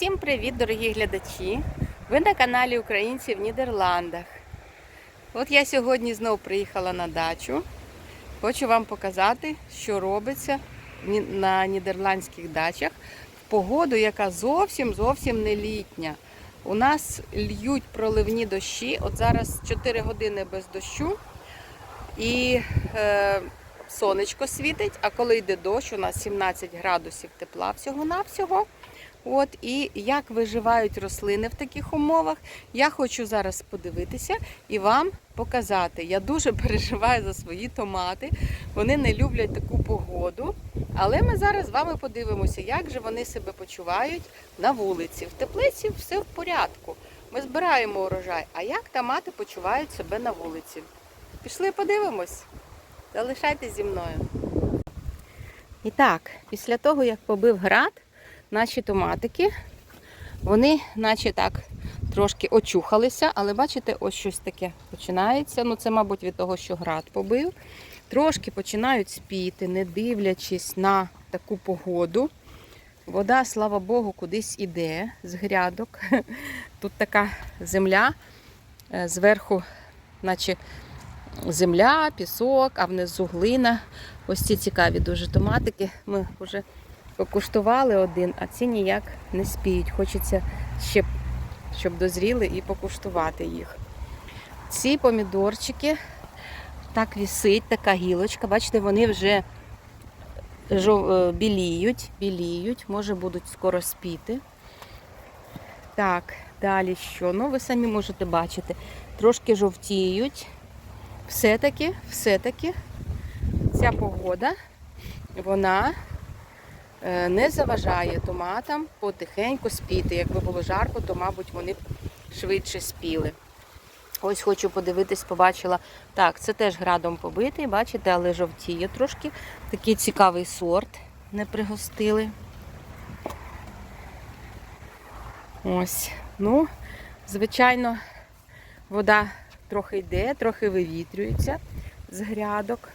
Всім привіт, дорогі глядачі! Ви на каналі Українці в Нідерландах. От я сьогодні знов приїхала на дачу. Хочу вам показати, що робиться на нідерландських дачах в погоду, яка зовсім зовсім не літня. У нас льють проливні дощі. От зараз 4 години без дощу. І е, сонечко світить, а коли йде дощ, у нас 17 градусів тепла всього-навсього. От і як виживають рослини в таких умовах, я хочу зараз подивитися і вам показати. Я дуже переживаю за свої томати. Вони не люблять таку погоду. Але ми зараз з вами подивимося, як же вони себе почувають на вулиці. В теплиці все в порядку. Ми збираємо урожай. А як томати почувають себе на вулиці? Пішли подивимось. Залишайтесь зі мною. І так, після того, як побив град, наші томатики, вони наче так трошки очухалися, але бачите, ось щось таке починається. Ну, це, мабуть, від того, що град побив. Трошки починають спіти, не дивлячись на таку погоду. Вода, слава Богу, кудись іде з грядок. Тут така земля, е, зверху, наче земля, пісок, а внизу глина. Ось ці цікаві дуже томатики. Ми вже покуштували один, а ці ніяк не спіють. Хочеться ще, щоб дозріли і покуштувати їх. Ці помідорчики так вісить, така гілочка. Бачите, вони вже е, біліють, біліють, може будуть скоро спіти. Так, далі що? Ну, ви самі можете бачити. Трошки жовтіють. Все-таки, все-таки ця погода, вона не заважає томатам потихеньку спіти. Якби було жарко, то, мабуть, вони б швидше спіли. Ось хочу подивитись, побачила. Так, це теж градом побитий, бачите, але жовтіє трошки. Такий цікавий сорт не пригостили. Ось. Ну, звичайно, вода трохи йде, трохи вивітрюється з грядок.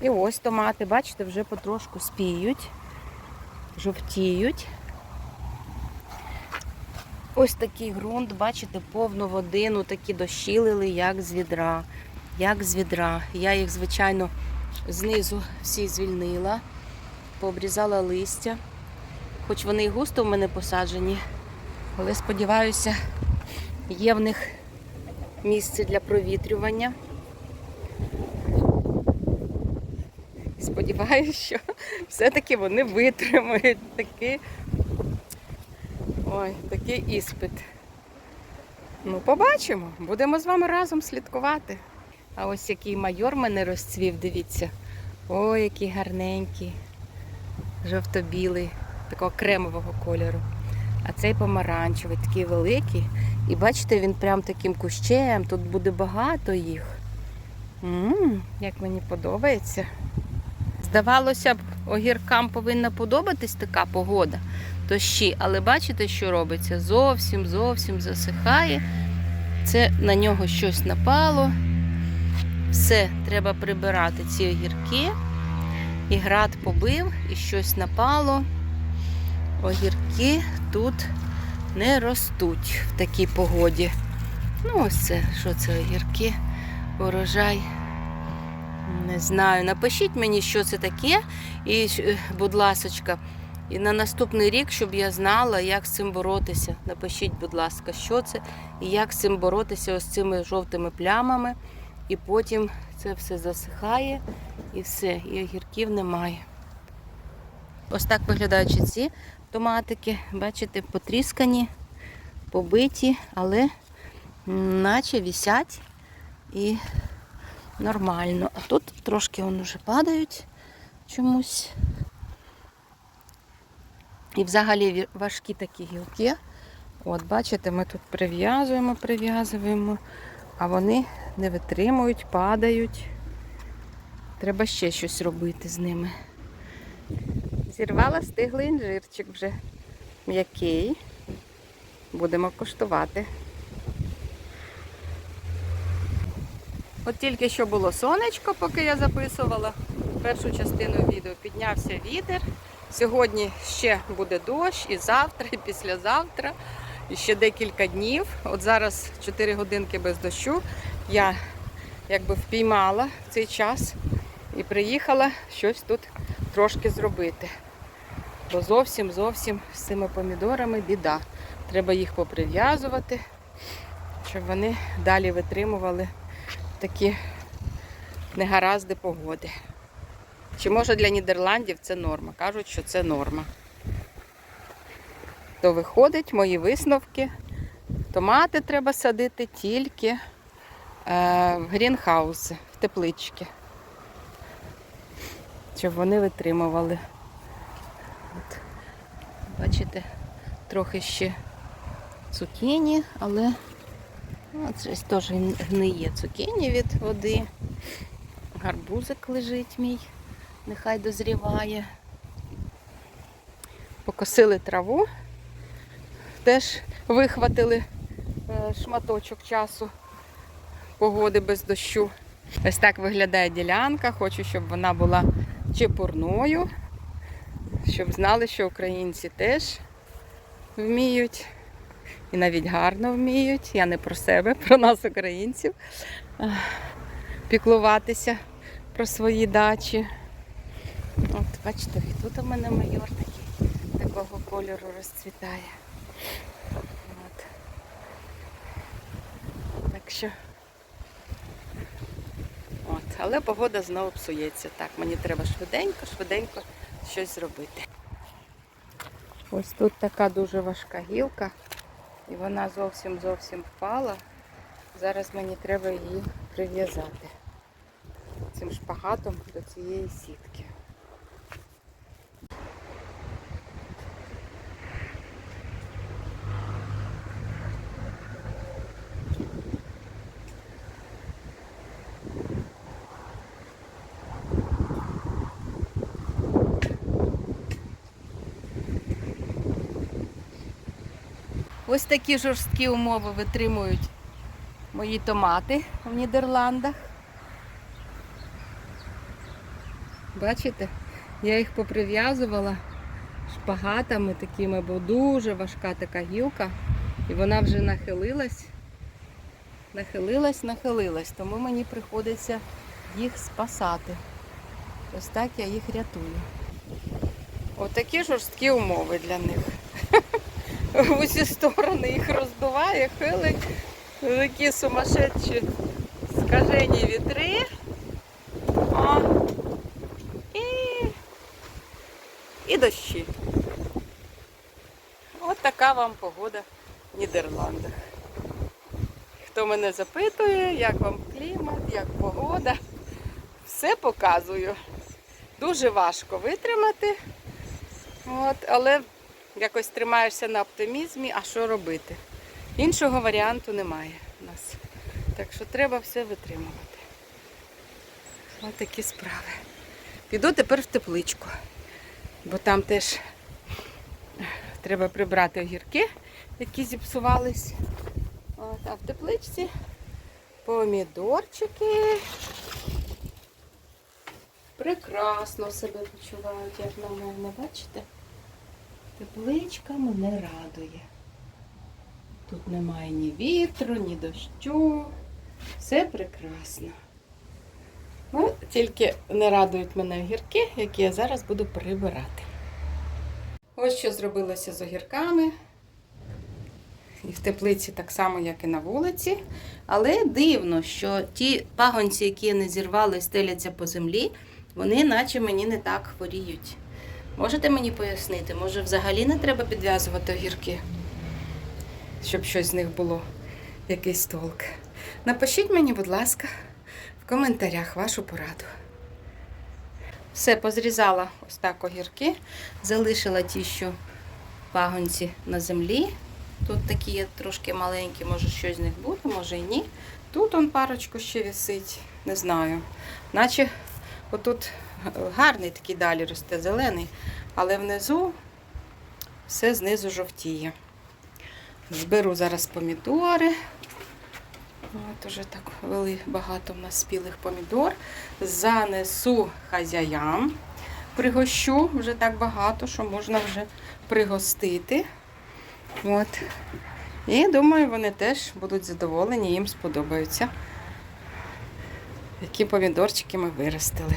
І ось томати, бачите, вже потрошку спіють, жовтіють. Ось такий ґрунт, бачите, повну води, ну такі дощі лили, як з відра. Як з відра. Я їх, звичайно, знизу всі звільнила, пообрізала листя. Хоч вони і густо в мене посаджені, але сподіваюся, є в них місце для провітрювання. І Сподіваюся, що все-таки вони витримають такий, ой, такий іспит. Ну, побачимо. Будемо з вами разом слідкувати. А ось який майор мене розцвів, дивіться. Ой, який гарненький, жовто-білий, такого кремового кольору. А цей помаранчевий, такий великий. І бачите, він прям таким кущем, тут буде багато їх. М, як мені подобається. Здавалося б, огіркам повинна подобатись така погода, дощі, але бачите, що робиться? Зовсім зовсім засихає. Це на нього щось напало. Все, треба прибирати ці огірки. І град побив, і щось напало. Огірки тут не ростуть в такій погоді. Ну, ось це, що це огірки, урожай. Не знаю. Напишіть мені, що це таке, і, е, будь ласочка, і на наступний рік, щоб я знала, як з цим боротися. Напишіть, будь ласка, що це і як з цим боротися ось цими жовтими плямами. І потім це все засихає і все, і огірків немає. Ось так виглядають ці томатики. Бачите, потріскані, побиті, але наче вісять і нормально. А тут трошки вони вже падають чомусь. І взагалі важкі такі гілки. От, бачите, ми тут прив'язуємо, прив'язуємо, а вони не витримують, падають. Треба ще щось робити з ними. Зірвала стиглий інжирчик вже м'який. Будемо коштувати. От тільки що було сонечко, поки я записувала першу частину відео. Піднявся вітер Сьогодні ще буде дощ, і завтра, і післязавтра, і ще декілька днів. От зараз 4 годинки без дощу. Я якби впіймала цей час і приїхала щось тут трошки зробити. Бо зовсім зовсім з цими помідорами біда. Треба їх поприв'язувати, щоб вони далі витримували такі негаразди погоди. Чи може для Нідерландів це норма? Кажуть, що це норма. То виходить, мої висновки. Томати треба садити тільки е, в грінхауси, в теплички. Щоб вони витримували. От. Бачите, трохи ще цукіні, але от щось теж гниє цукіні від води. Гарбузик лежить мій, нехай дозріває. Покосили траву, теж вихватили е, шматочок часу погоди без дощу. Ось так виглядає ділянка. Хочу, щоб вона була чепурною, щоб знали, що українці теж вміють і навіть гарно вміють. Я не про себе, про нас, українців, піклуватися про свої дачі. От, бачите, і тут у мене майор такий, такого кольору розцвітає. От. Так що. От, але погода знову псується. Так, мені треба швиденько, швиденько щось зробити. Ось тут така дуже важка гілка, і вона зовсім зовсім впала. Зараз мені треба її прив'язати цим шпагатом до цієї сітки. Ось такі жорсткі умови витримують мої томати в Нідерландах. Бачите, я їх поприв'язувала шпагатами такими, бо дуже важка така гілка. І вона вже нахилилась, нахилилась, нахилилась, тому мені приходиться їх спасати. Ось так я їх рятую. Отакі жорсткі умови для них. В усі сторони їх роздуває, хилить. Такі сумасшедші скажені вітри. О. І, і дощі. От така вам погода в Нідерландах. Хто мене запитує, як вам клімат, як погода, все показую. Дуже важко витримати, От, але якось тримаєшся на оптимізмі, а що робити? Іншого варіанту немає у нас. Так що треба все витримувати. Ось такі справи. Піду тепер в тепличку, бо там теж треба прибрати огірки, які зіпсувались. От, а в тепличці помідорчики. Прекрасно себе почувають, як на мене, бачите? Тепличка мене радує. Тут немає ні вітру, ні дощу. Все прекрасно. Ну, тільки не радують мене огірки, які я зараз буду прибирати. Ось що зробилося з огірками. І в теплиці так само, як і на вулиці. Але дивно, що ті пагонці, які не зірвали, стеляться по землі, вони наче мені не так хворіють. Можете мені пояснити, може взагалі не треба підв'язувати огірки, щоб щось з них було, якийсь толк. Напишіть мені, будь ласка, в коментарях вашу пораду. Все, позрізала ось так огірки, залишила ті, що пагонці на землі. Тут такі є трошки маленькі, може щось з них буде, може і ні. Тут он парочку ще висить, не знаю. Наче отут гарний такий далі росте, зелений, але внизу все знизу жовтіє. Зберу зараз помідори. От уже так вели багато в нас спілих помідор. Занесу хазяям. пригощу вже так багато, що можна вже пригостити. От. І думаю, вони теж будуть задоволені, їм сподобаються. Які помідорчики ми виростили.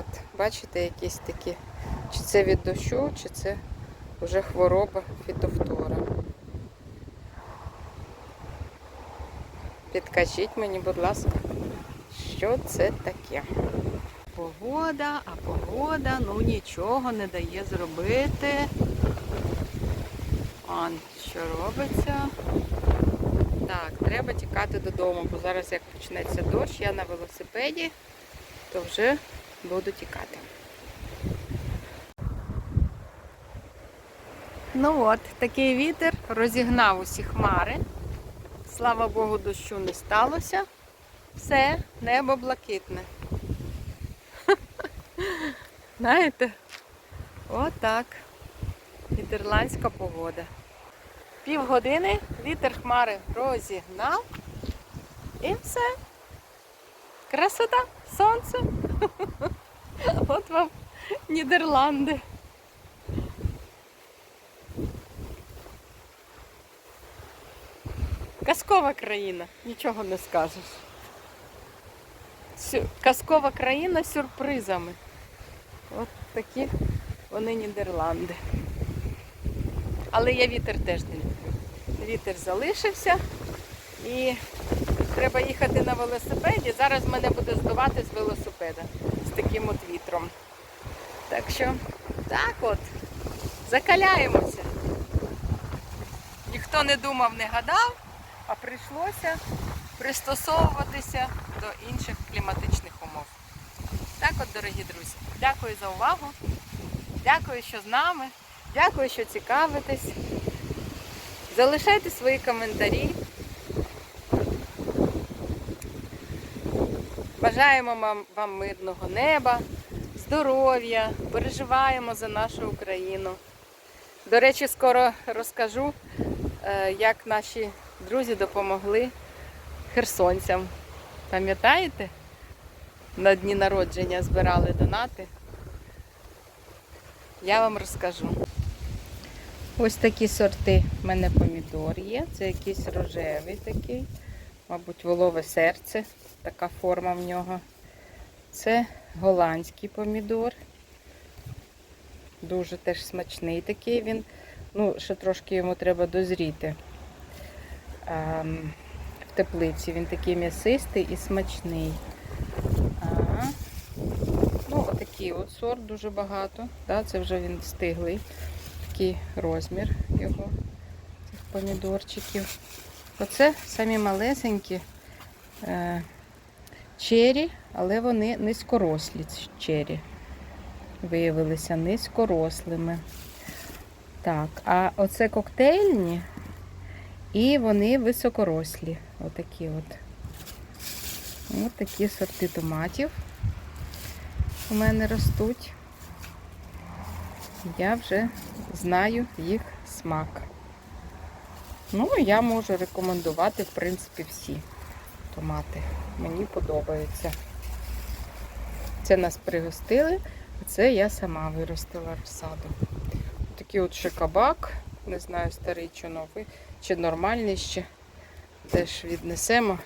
От, бачите, якісь такі. Чи це від дощу, чи це вже хвороба фітофтора. Підкажіть мені, будь ласка, що це таке? Погода, а погода ну нічого не дає зробити. Он, що робиться? Так, треба тікати додому, бо зараз як почнеться дощ, я на велосипеді, то вже буду тікати. Ну от, такий вітер розігнав усі хмари. Слава Богу, дощу не сталося. Все, небо блакитне. Знаєте? Отак. Нідерландська погода. Півгодини вітер хмари розігнав. І все. Красота, сонце. От вам Нідерланди. Казкова країна, нічого не скажеш. Казкова країна з сюрпризами. От такі вони Нідерланди. Але я вітер теж не люблю. Вітер залишився і треба їхати на велосипеді. Зараз мене буде здувати з велосипеда з таким от вітром. Так що, так от, закаляємося. Ніхто не думав, не гадав, а прийшлося пристосовуватися до інших кліматичних умов. Так от, дорогі друзі, дякую за увагу. Дякую, що з нами. Дякую, що цікавитесь. Залишайте свої коментарі. Бажаємо вам, вам мирного неба, здоров'я, переживаємо за нашу Україну. До речі, скоро розкажу, е, як наші друзі допомогли херсонцям. Пам'ятаєте? На дні народження збирали донати. Я вам розкажу. Ось такі сорти в мене помідор є. Це якийсь рожевий такий, мабуть, волове серце, така форма в нього. Це голландський помідор. Дуже теж смачний такий він. Ну, ще трошки йому треба дозріти. Ем, в теплиці він такий м'ясистий і смачний. Ага. Ну, отакий от сорт дуже багато. Да, це вже він стиглий. Такий розмір його, цих помідорчиків. Оце самі малесенькі е, чері, але вони низькорослі чері. Виявилися низькорослими. Так, а оце коктейльні, і вони високорослі. Отакі от. Ось такі сорти томатів у мене ростуть. Я вже знаю їх смак. Ну, я можу рекомендувати, в принципі, всі томати. Мені подобаються. Це нас пригостили Це я сама виростила розсаду. Такий от ще кабак, не знаю, старий чи новий, чи нормальний ще. Теж віднесемо,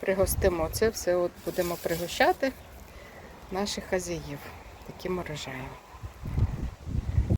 пригостимо. Це все от будемо пригощати наших хазяїв таким урожаєм.